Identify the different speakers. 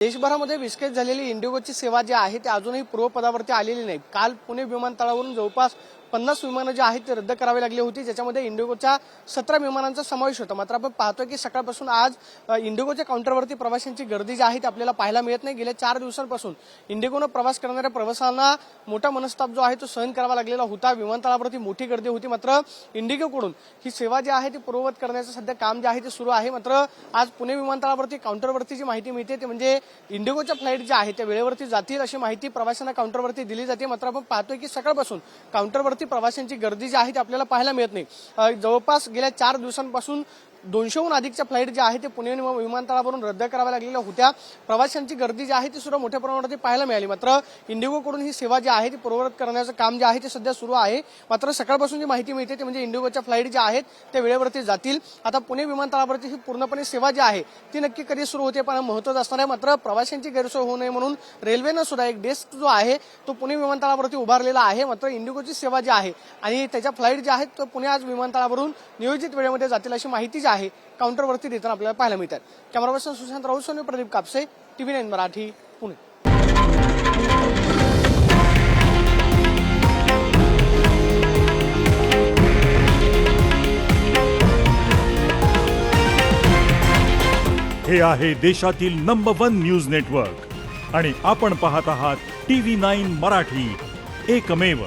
Speaker 1: देशभरामध्ये विस्कळीत झालेली इंडिगोची सेवा जी आहे ती अजूनही पूर्वपदावरती आलेली नाही. काल पुणे विमानतळावरून जवळपास पन्नास विमानं जी आहेत ती रद्द करावी लागली होती. ज्याच्यामध्ये इंडिगोच्या सतरा विमानांचा समावेश होता. मात्र आपण पाहतोय की सकाळपासून आज इंडिगोच्या काउंटरवरती प्रवाशांची गर्दी जी आहे ती आपल्याला पाहायला मिळत नाही. गेल्या चार दिवसांपासून इंडिगोनं प्रवास करणाऱ्या प्रवाशांना मोठा मनस्ताप जो आहे तो सहन करावा लागलेला होता. विमानतळावरती मोठी गर्दी होती. मात्र इंडिगोकडून ही सेवा जी आहे ती पूर्ववत करण्याचं सध्या काम जे आहे ते सुरू आहे. मात्र आज पुणे विमानतळावरती काउंटरवरती जी माहिती मिळते ते म्हणजे इंडिगोच्या फ्लाईट ज्या आहेत त्या वेळेवरती जातील अशी माहिती प्रवाशांना काउंटरवरती दिली जाते. मात्र आपण पाहतोय की सकाळपासून काउंटरवरती प्रवाशांची गर्दी जी आहे ती आपल्याला पाहायला मिळत नाही. जवळपास गेल्या चार दिवसांपासून दोनशेहून अधिकच्या फ्लाईट ज्या आहेत ते पुणे विमा- विमानतळावरून रद्द कराव्या लागलेल्या होत्या. प्रवाशांची गर्दी जी आहे ती सुद्धा मोठ्या प्रमाणात पाहायला मिळाली. मात्र इंडिगोकडून ही सेवा जी आहे ती पूर्ववत करण्याचं काम जे आहे ते सध्या सुरू आहे. मात्र सकाळपासून जी माहिती मिळते ते म्हणजे इंडिगोच्या फ्लाईट ज्या आहेत त्या वेळेवरती जातील. आता पुणे विमानतळावरती ही पूर्णपणे सेवा जी आहे ती नक्की कधी सुरू होते पण महत्वाचं असणार आहे. मात्र प्रवाशांची गैरसोय होऊ नये म्हणून रेल्वेनं सुद्धा एक डेस्क जो आहे तो पुणे विमानतळावरती उभारलेला आहे. मात्र इंडिगोची सेवा जी आहे आणि त्याच्या फ्लाईट ज्या आहेत तो पुणे आज विमानतळावरून नियोजित वेळेमध्ये जातील अशी माहिती जी आहे. काउंटरवरती देताना आपल्याला पाहायला मिळतात. Camera person Sushant Raut Soni Pradeep Kapse TV nine Marathi Pune.
Speaker 2: हे आहे देशातील नंबर वन न्यूज नेटवर्क आणि आपण पाहत आहात टी व्ही नाईन मराठी. एकमेव.